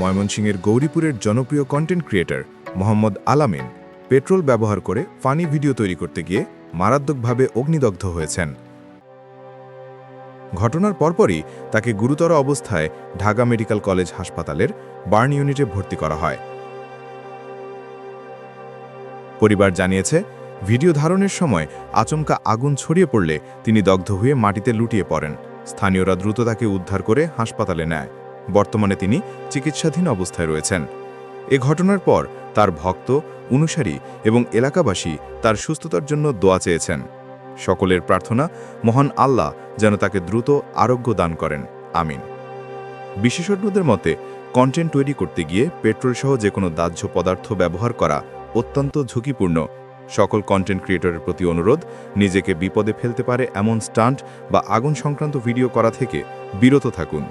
ময়মনসিংহের গৌরীপুরের জনপ্রিয় content creator Mohammad আলামিন পেট্রোল ব্যবহার করে ফানি ভিডিও তৈরি করতে গিয়ে মারাত্মকভাবে অগ্নিদগ্ধ হয়েছেন। ঘটনার পরপরই তাকে গুরুতর অবস্থায় ঢাকা মেডিকেল কলেজ হাসপাতালের বার্ন ইউনিটে ভর্তি করা হয়। পরিবার জানিয়েছে, ভিডিও ধারণের সময় আচমকা আগুন ছড়িয়ে পড়লে তিনি দগ্ধ হয়ে মাটিতে লুটিয়ে পড়েন। স্থানীয়রা দ্রুত তাকে উদ্ধার করে হাসপাতালে নেয়। বর্তমানে তিনি চিকিৎসাধীন অবস্থায় রয়েছেন। এ ঘটনার পর তার ভক্ত, অনুসারী এবং এলাকাবাসী তার সুস্থতার জন্য দোয়া চেয়েছেন। সকলের প্রার্থনা, মহান আল্লাহ যেন তাকে দ্রুত আরোগ্য দান করেন। আমিন। বিশেষজ্ঞদের মতে, কন্টেন্ট তৈরি করতে গিয়ে পেট্রোল সহ যে কোনো দাহ্য পদার্থ ব্যবহার করা অত্যন্ত ঝুঁকিপূর্ণ। সকল কন্টেন্ট ক্রিয়েটরের প্রতি অনুরোধ, নিজেকে বিপদে ফেলতে পারে এমন স্টান্ট বা আগুন সংক্রান্ত ভিডিও করা থেকে বিরত থাকুন।